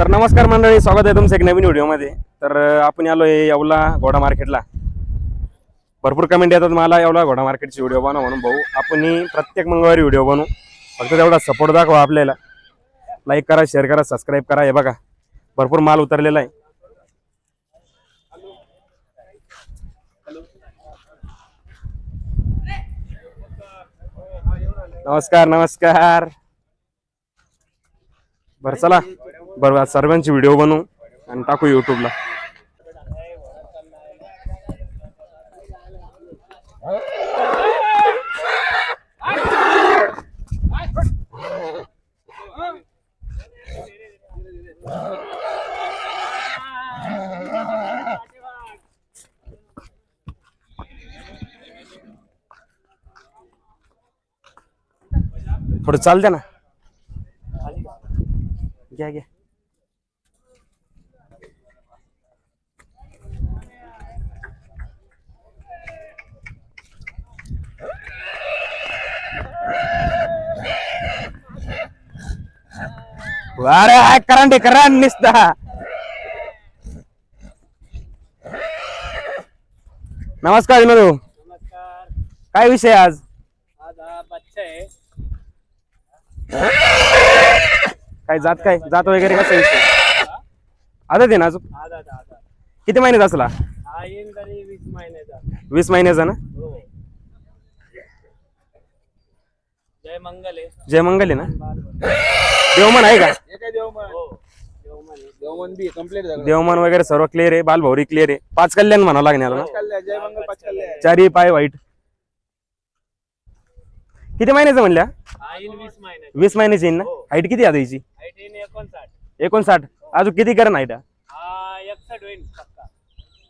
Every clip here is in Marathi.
तर नमस्कार मंडळी स्वागत आहे तुमचं एक नवीन व्हिडिओमध्ये. तर आपण आलो आहे येवला घोडा मार्केटला. भरपूर कमेंट येतात मला येवला घोडा मार्केटची व्हिडिओ बनव म्हणून भाऊ. आपण ही प्रत्येक मंगळवारी व्हिडिओ बनवू. फक्त तेवढा सपोर्ट दाखवा आपल्याला. लाईक करा शेअर करा सबस्क्राईब करा. हे बघा भरपूर माल उतरलेला आहे. नमस्कार नमस्कार. बरं चला. बरं सर्वांची व्हिडिओ बनवू आणि टाकू युट्यूबला थोडं चालते ना घ्या घ्या अरे हाय करंट करंट निसता. नमस्कार विनोद. नमस्कार. काय विषय आज? आज हा बच्चा आहे. काय जात काय? जात वगैरे कसं विषय आता दे ना अजून? आज आता आता किती महिन्यात असला? हा येईन तरी वीस महिन्याचा. वीस महिन्याचा ना? हो. जय मंगल आहे. जय मंगल आहे ना? देवमन आहे का? हो देवमन? आहे. देवमन बी कंप्लीट झालं. देवमन वगैरे सर्व क्लिअर आहे बालभौरी क्लिअर आहे. पाच कल्याण म्हणावं लागणार ना? कल्याण जय मंगल पाच कल्याण. चारी पाय वाईट. किती महिन्याचं म्हणल्या? हा वीस महिन्याचा. वीस महिन्याची येईन ना? हाईट किती आता याची हाईट येईन एकोणसाठ. एकोणसाठ. अजून किती करण हाईट हा एकसठ होईल पक्का.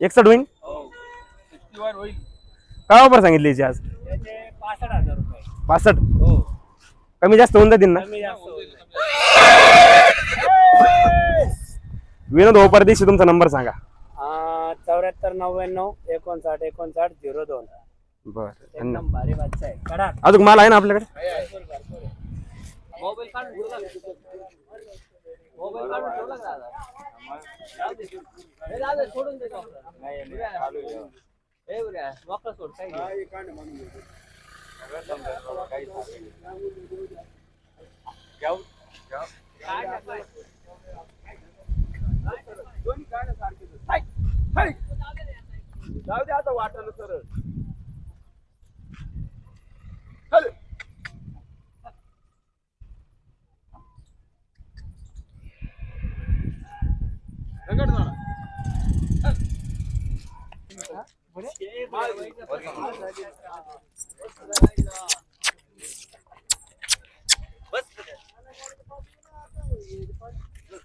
एकसठ होईन? हो. सिक्स्टीवर होईल. काय ऑफर सांगितली याची आज? त्याचे पासष्ट हजार रुपये. पासष्ट. हो. कमी जास्त होऊन जातील ना? कमी जास्त होईल विनोद हो परदेशी तुमचा नंबर सांगा. चौऱ्याहत्तर नव्याण्णव एकोणसाठ एकोणसाठ झिरो दोन. बर एकदम भारी बच्चा आहे कडा अजून माल आहे ना आपल्याकडे? मोबाईल काढून ठेवला मोबाईल काढून ठेवला का? दादा? जाऊ दे. हे दादा, सोडून दे डॉक्टर. हे बऱ्या, डॉक्टर सोड, काही नाही. काय नाही, जाऊ दे आता वाटलं सरळ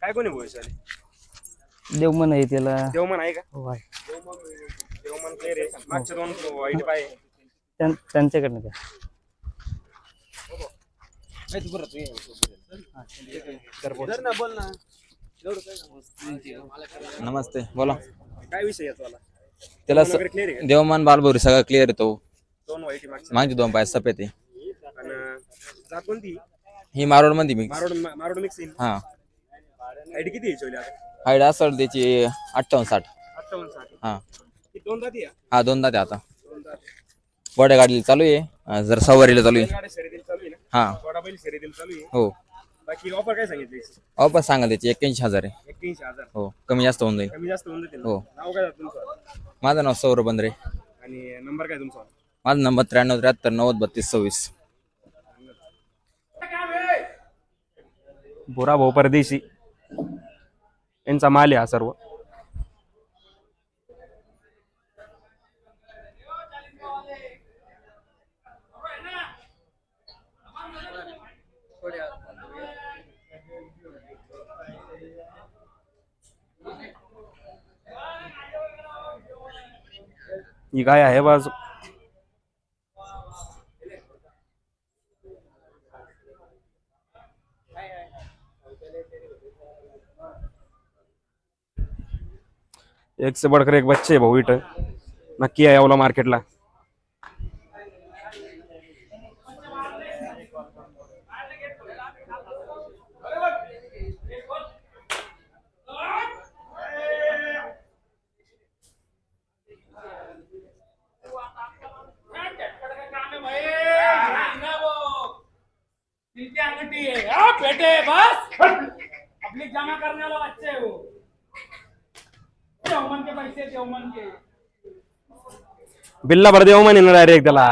काय कोणी भविष्य देवमन आहे त्याला. देवमन आहे का? हो आहे. देवमन क्लिअर आहे. मागचे दोन वाईट पाय आहे. त्यां- त्यांच्याकडनं द्या नमस्ते बोला. काय विषय याचा? त्याला दोन वगैरे clear आहे का? देवमान बालभोरी सगळं क्लिअर येतो दोन वाईट आहे मागचे. माझे दोन पाय सफेद आहे. आणि जात कोणती? ही मारोडमध्ये मिक्स मारोड मारोड मिक्स येईल हा. हाईट किती यायची होती आता हाईट असेल त्याची अठ्ठावन्न साठ. अठ्ठावन्न साठ. हा. दोन या हा दोन दाते आता. दोन गोड्या गाडीला चालू आहे अं, जर सवारीला चालू आहे. गाड्या शर्यतीला चालू आहे ना? हा. थोडा बैल शर्यतीला चालू आहे. हो. बाकी ऑफर काय सांगितली? ऑफर सांगा त्याची एक्क्याऐंशी हजार आहे. एक्क्याऐंशी हजार. हो कमी जास्त होऊन जाईल. कमी जास्त होऊन ना? हो. नाव काय तुमचं? माझं नाव सौरभ बंद्रे. आणि नंबर काय तुमचा? माझा नंबर त्र्याण्णव त्र्याहत्तर नव्वद बत्तीस सव्वीस. भोरा भाऊ परदेशी. यांचा माल आहे हा सर्व. ही काय आहे बाजू. एक से बढ़कर एक बच्चे भाऊ इथं नक्की आहे यावला मार्केटला पब्लिक जमा करने वाला बच्चे है वो देवमन के पैसे देवमन के बिल्ला भर देऊ म्हणे डायरेक्ट त्याला.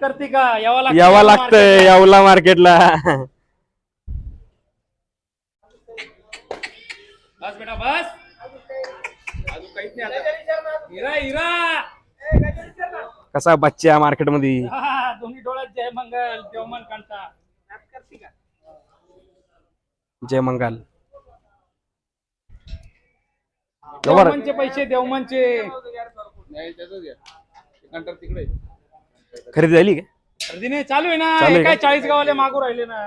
करते का? यावं लागतं यावं लागतंय यावला मार्केटला बस बेटा बस. अजून काहीच नाही आता. हिरा हिरा कसा बच्चा मार्केटमध्ये दोन्ही डोळ्यात जय मंगल देवमन कांता. जय मंगल. देवमनचे पैसे देवमनचे तिकडे खरेदी झाली का? खरेदी नाही चालू आहे ना. चालू आहे हे काय का? चाळीस गावाले मागू राहिले ना.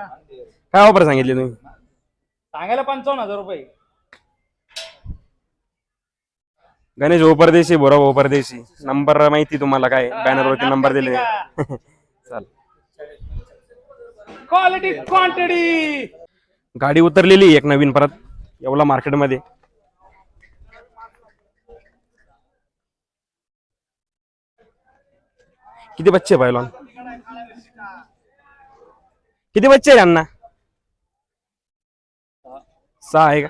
काय ऑफर सांगितली तुम्ही? सांगायला पंचावन्न हजार रुपये. गणेश भाऊ परदेशी बोरा भाऊ परदेशी नंबर माहिती तुम्हाला काय? बॅनर वरती नंबर दिले. चाल क्वालिटी क्वांटिटी गाडी उतरलेली एक नवीन परत एवढा मार्केटमध्ये. किती बच्चे आहे किती बच्चे आहे यांना? सहा आहे का?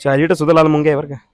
चार लिटर सुद्धा लाल मुंगे आहे बरं का.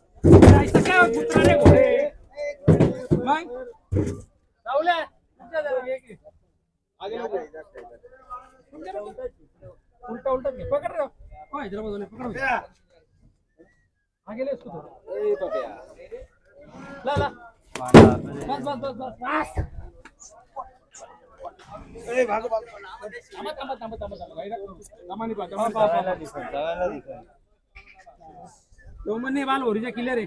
जायचं काय होत घोडे मग राहुल्या तुमच्या जरा घे की. उलटा उलटा घे पकड रे हो हैदराबाद वाले पकड हा गेले असतो थोडं. ला ला बस बस बस बस बस थांबा थांबा थांबा थांबा थांबा गाडी थांबा दमानी पहा, दमानी पहा. तो म्हणे बाल होरीच्या किल्ले रे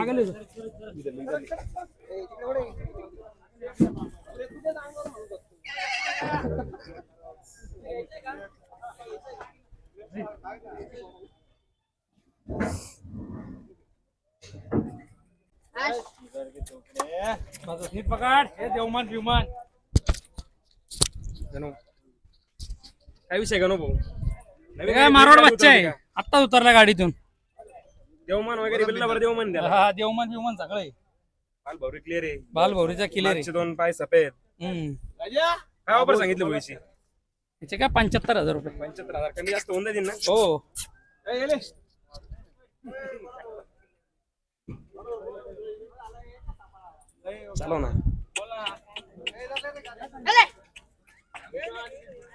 आगले माझं नीट पकड. हे देवमान बिवमान गणू. काय विषय गणू भाऊ? काय मारवाड बच्चा आहे. का? आत्ताच उतरला गाडीतून. देवमान वगैरे बिल्ला भर देवमान द्याला हा देवमान बिवमान सगळे. बाल भाऊ क्लिअर आहे. बालभौरीचा किल्ले रे मागचे दोन पाय सफेद. हम्म. काय ऑफर सांगितलं भुईची? त्याचे काय पंच्याहत्तर हजार रुपये. पंच्याहत्तर हजार. कमी जास्त होऊन जाईल ना? हो. चालव ना.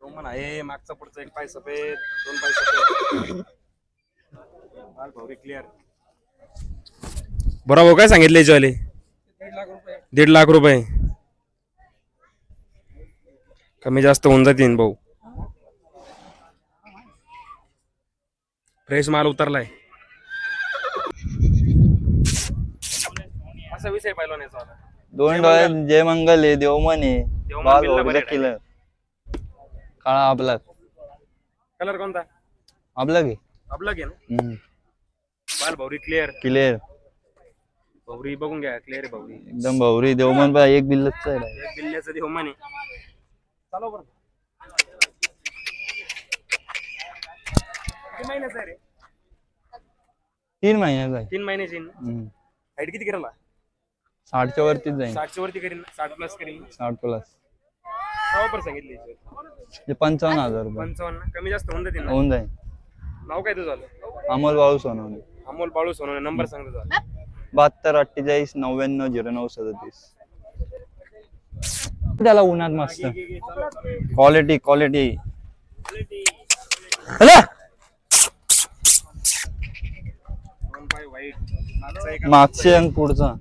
रोमन आहे. मागचा पुढचा एक पाय सफेद दोन पाय सफेद. क्लिअर बरोबर काय सांगितले याच्यावाले दीड लाख रुपये. कमी जास्त होऊन जातील भाऊ. फ्रेश माल उतरलाय. असा विषय पाहिला दोन डोळे जय मंगल आहे देवमन आहे. देवमन आहे. किलर. काळा आपला. कलर कोणता? आपला की? आपला घे ना? बाल क्लिअर क्लिअर भौरी बघून घ्या क्लिअर आहे भौरी. एकदम भाऊरी देवमन पण एक बिल्लच आहे. एक बिल्ल्याचं देव माने चालव बरं. किती महिन्याचं आहे रे? तीन महिन्याचा आहे. तीन महिन्याची हम्म. हाईट किती करायला साठच्या वरतीच जाईल साठच्या वरती करीन ना? साठ प्लस करीन साठ प्लस सहा पर सांगितले ते पंचावन्न हजार रुपये. पंचावन्न कमी जास्त होऊन जातील ना? होऊन जाईल नाव काय तुझं? झालं अमोल भाऊ सोनवणे. अमोल बाळू सोनवणे. नंबर सांग तुझा. बहात्तर अठ्ठेचाळीस नव्याण्णव झिरो नऊ सदतीस. त्याला उन्हात मस्त. क्वालिटी क्वालिटी मागचा आणि पुढचा?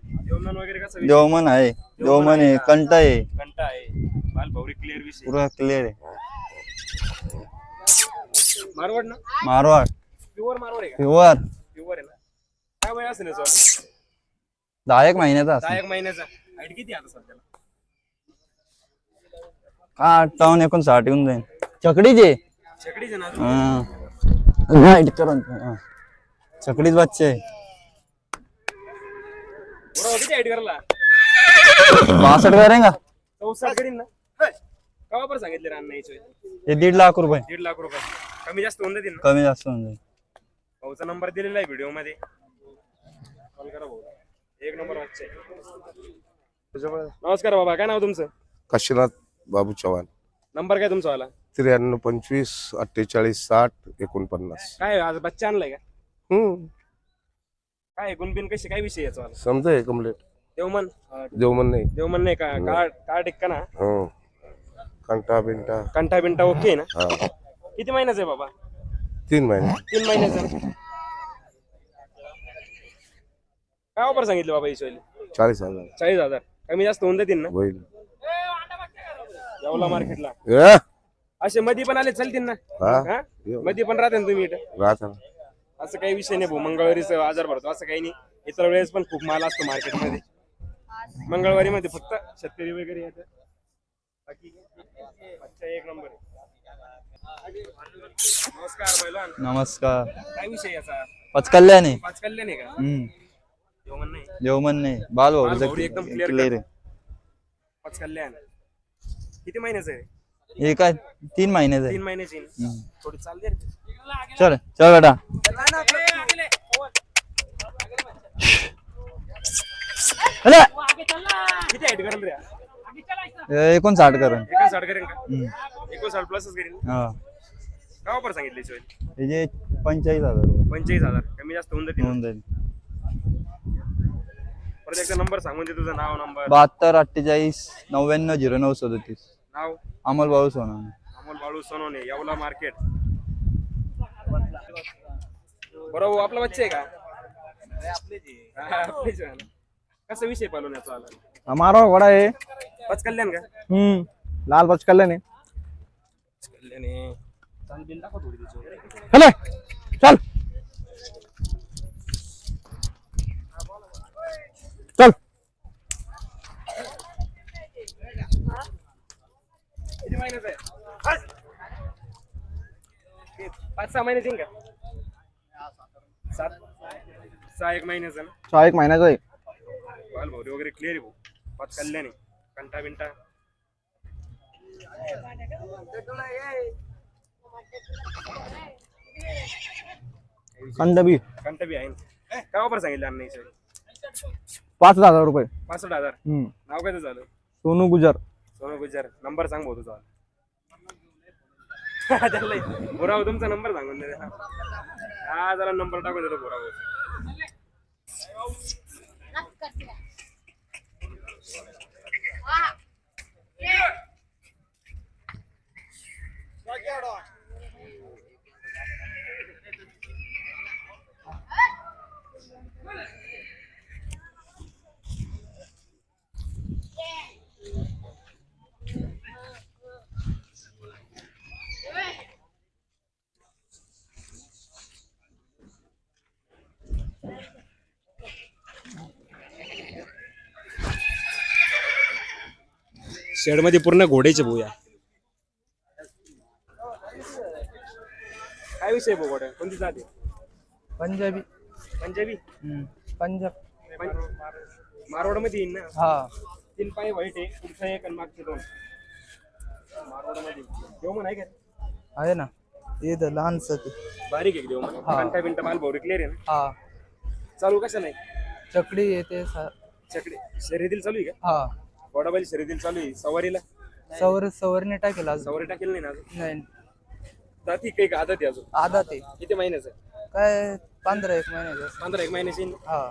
देवमन आहे. देवमन आहे. कंट आहे. घंटा आहे पुरा क्लिअर आहे. मारवाड ना? Marwad. Pure Marwad pure pure आहे ना? काय वय असेल? दहा एक महिन्याचा दहा एक महिन्याचा. हाईट किती आता सध्याला? का अठ्ठावन्न एकोणसाठ येऊन जाईल चकडीचे? हा. Right करून. हा. चकडीच बच्चे आहे बरोबर किती हाईट करायला बासष्ट करेंगा चौसष्ट करीन ना. कवा पण सांगितले रान नाही हे दीड लाख रुपये. दीड लाख रुपये. कमी जास्त होऊन देतील ना? कमी जास्त होऊन जाईल. भाऊचा नंबर दिलेला आहे व्हिडिओमध्ये कॉल करा भाऊ. एक नंबर वाचचे नमस्कार बाबा काय नाव तुमचं? काशीनाथ बाबू चव्हाण. नंबर काय तुमचा वाला? त्र्याण्णव पंचवीस अठ्ठेचाळीस साठ एकोणपन्नास. काय आज बच्चा आणलाय का? हम्म. काय गुणबिन कशी काय विषय याचा वाला? समजाय कंप्लीट देवमन? देवमन नाही. देवमन नाही का? काळ काळ टिक्का ना? हो. कंटा बिंटा. कंठा बिंटा ओके ना? हा. किती महिन्याचा आहे बाबा? तीन महिने. तीन महिन्याचा. काय ऑफर सांगितलं बाबा हिशोली चाळीस हजार. चाळीस हजार. कमी जास्त होऊन देतील ना? होईल. येवला मार्केटला. ए, असे मध्ये पण आले चालतील ना हा? हा? मध्ये पण राहते ना तुम्ही इथं. राहता असं काही विषय नाही भाऊ मंगळवारीच आजार भरतो असं काही नाही. इतर वेळेस पण खूप माल असतो मार्केटमध्ये. मंगळवारी मध्ये फक्त शेतकरी वगैरे येतात. बाकी अच्छा एक नंबर आहे. नमस्कार पहिलवान नमस्कार. काय विषय याचा? पचकल्याने. पाच कल्याण आहे का? हम्म. जेवण नाही. देवमन नाही. बाल भाऊचा एकदम clear क्लिअर cut. आहे. पाच कल्याण किती महिन्याचं आहे? हे काय तीन महिन्याचं आहे. तीन महिन्याची आहे. हम्म. थोडी चाल दे रे. चल चल बेटा अरे! किती हाईट करेल रे हे एकोणसाठ करून. एकोण साठ करेन का? हम्म. एकोण साठ प्लसच करेन हा. काय ऑफर सांगितली सोय? हे जे पंचेचाळीस हजार रुपये. पंचेचाळीस हजार. कमी जास्त होऊन जातील. होऊन जाईल. परत एकदा नंबर सांगून दे तुझं नाव नंबर. बहात्तर अठ्ठेचाळीस नव्याण्णव झिरो नऊ सदतीस. नाव? अमोल भाऊ सोना अमोल बाळू सोनवणे येवला मार्केट. बरोबर आपला बच्चे आहे का? हा, आपलेच आहे ना. कसा विषय पालवण्याचा आला हमारा घोड़ा है पाच कल्याण का? हम्म लाल बच कल्याण है कल्याण आहे. चाल बिल दाखव थोडी त्याच्यावर. चले किती महिन्याचं आहे? पाच सहा महिन्याचे का? सात सहा एक महिन्याचं ना? सहा एक महिन्याचा आहे. बाल भाऊ वगैरे क्लिअर आहे भाऊ. पाच कल्याण. कंटा बिंटा. कंद बी. कंटा बी आहे काय ऑफर सांगितलं याच्यावर? पाच हजार रुपये. पासष्ट हजार. हम्म. नाव काय झालं? सोनू गुजर. सोनू गुजर नंबर सांग भाऊ तुझा. त्याला बोराव तुमचा नंबर सांगून दे. हा. जरा नंबर टाकून देतो बोराव शेडमध्ये पूर्ण घोड्याचे भूया काय विषय भाऊ घोड्या कोणती जाते पंजाबी. पंजाबी? पंजाब. मारवाडमध्ये येईन ना? हा. तीन पाय वाईट आहे पुढचा एक आणि मागचे दोन. मारवाडमध्ये देवमन आहे का? आहे ना. इथं लहानस बारीक आहे देवमन घंटा बिंटा माल भाऊ क्लिअर आहे ना. हा. चालू कशा नाही चकडी येते चकडे. शर्यतील चालू आहे का? हा. घोडाबाई शर्यतील चालू आहे. सवारीला? सवर सवरने टाकेल अजून. सवारी टाकेल नाही ना अजून? नाही. जाती काही का आदत आहे अजून? आधा ते किती महिन्याचं आहे? काय पंधरा एक महिन्याचं पंधरा एक महिन्याची येईन. हा.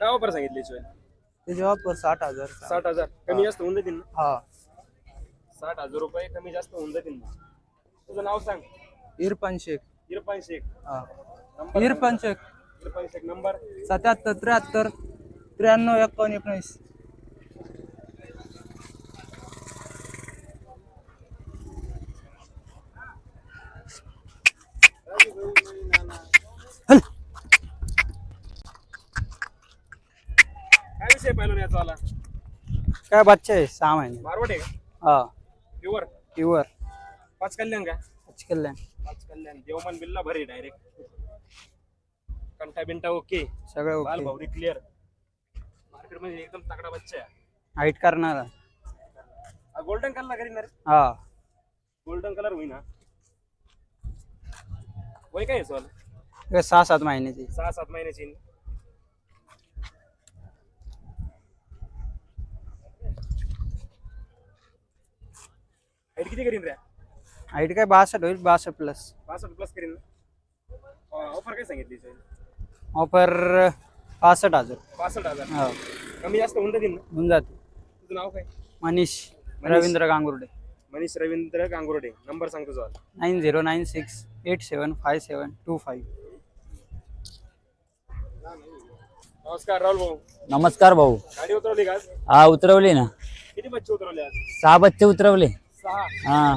काय ऑफर सांगितली शिवाय त्याचे वापर साठ हजार. साठ हजार. कमी जास्त होऊन जातील ना? हा. साठ हजार रुपये कमी जास्त होऊन जातील ना? तुझं नाव सांग. इरफान शेख. इरफान शेख. हा. नंबर इरफान शेख. इरफान शेख नंबर. सत्याहत्तर त्र्याहत्तर त्र्याण्णव एकावन्न एकोणीस. काय विषय पाहिलं याचा काय बच्चा आहे? सहा महिने. मारवट आहे का? हा. प्युअर? प्युअर. पाच कल्याण का? कल्याण. पाच कल्याण. देवमान बिल्ला भरी डायरेक्ट कंटा बिंटा ओके सगळं बाल ओके भावरी क्लिअर मार्केटमध्ये एकदम तगडा बच्चा आहे. हाईट करणार गोल्डन कलर करीन रे हा. गोल्डन कलर होईना. वय काय सवाल हे सहा सात महिन्याची. सहा सात महिन्याची. हाईट किती करीन रे? हाईट काय बासष्ट होईल बासष्ट प्लस पासष्ट प्लस करीन ऑफर काय सांगितली ऑफर पासष्ट हजार. पासष्ट हजार. हा. कमी जास्त होऊन जातील ना? होऊन जाते तुझं नाव काय? मनीष मनीष. रवींद्र गांगुर्डे. मनीष रवींद्र गांगुर्डे. नंबर सांगतो तुझा. Nine zero nine six eight seven five seven two five नमस्कार राहुल भाऊ. नमस्कार भाऊ. गाडी उतरवली का आज? हा उतरवली ना. किती बच्चे उतरवले आज? सहा बच्चे उतरवले. हा.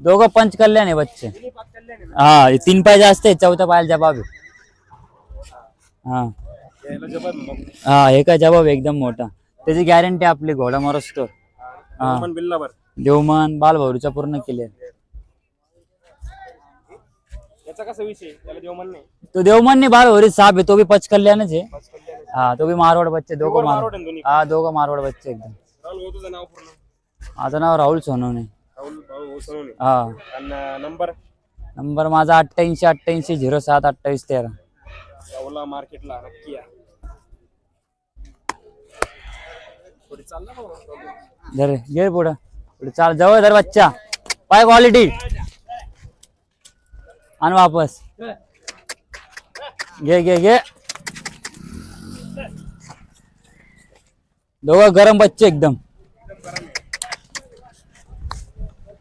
दोघं पंच कल्याण आहे बच्चे. हा हे तीन पाय जास्त आहे चौथ्या पायाला जबाब आहे. हा. जबर मग हा हे काय जबाब आहे एकदम मोठा. त्याची गॅरंटी आपली घोडा मरसतो हा. देवमान बालभौरीचा पूर्ण केले याचा कसा विषय त्याला देव म्हण नाही. तो बालभौरी साप आहे तो बी पच कल्याणच आहे. हा तो बी मारवाड बच्चे दोघं मारवाड. हा दोघं मारवाड बच्चे एकदम. राहुल भाऊ तुझं नाव पूर्ण. माझं नाव राहुल सोनवणे. राहुल भाऊ सोनवणे. हा. आणि नंबर? नंबर माझा अठ्ठ्याऐंशी अठ्ठ्याऐंशी झिरो सात अठ्ठावीस तेरा. राहुला मार्केटला नक्की या. धर घे पुढं. पुढे चाल. जवळ धर बच्चा. पाय क्वालिटी आण वापस. घे घे घे. दोघं गरम बच्चे एकदम.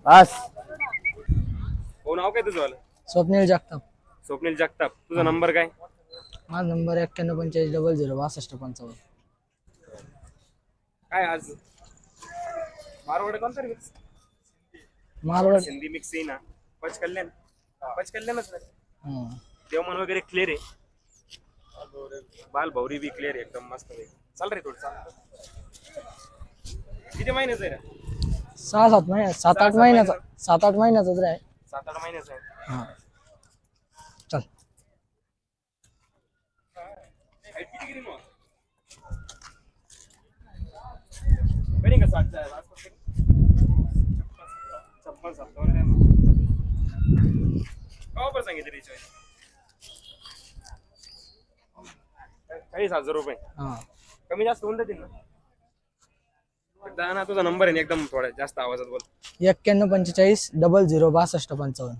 बस. भाऊ नाव काय तुझं? स्वप्नील जगताप. स्वप्नील जगताप. तुझा नंबर काय? माझा नंबर एक्क्याण्णव पंचेचाळीस डबल झिरो बासष्ट पंचावन्न. काय आज? मारवाड कोणता मिक्स मारवाड. हिंदी मिक्स येईना पच कल्याण. पच कल्याणच नाही. देवमन वगैरे क्लिअर आहे. बाल भौरी बी क्लिअर आहे एकदम मस्त आहे. चाल रे थोडं चाल. किती महिन्याचं आहे रे? सहा सात महिन्या सात आठ महिन्याचा सात आठ महिन्याचा तर आहे. सात आठ महिन्याचं आहे. हा. चल. Height किती किती मग करी का साठच्या आसपास करी? छप्पन सत्तावन्न द्या ना. का ऑफर सांगितली रिचार्ज चाळीस हजार रुपये. हा. कमी जास्त होऊन जातील ना? एकदा ना तुझा नंबर आहे ना एकदम थोडा जास्त आवाजात बोल. एक्क्याण्णव पंचेचाळीस डबल झिरो बासष्ट पंचावन्न.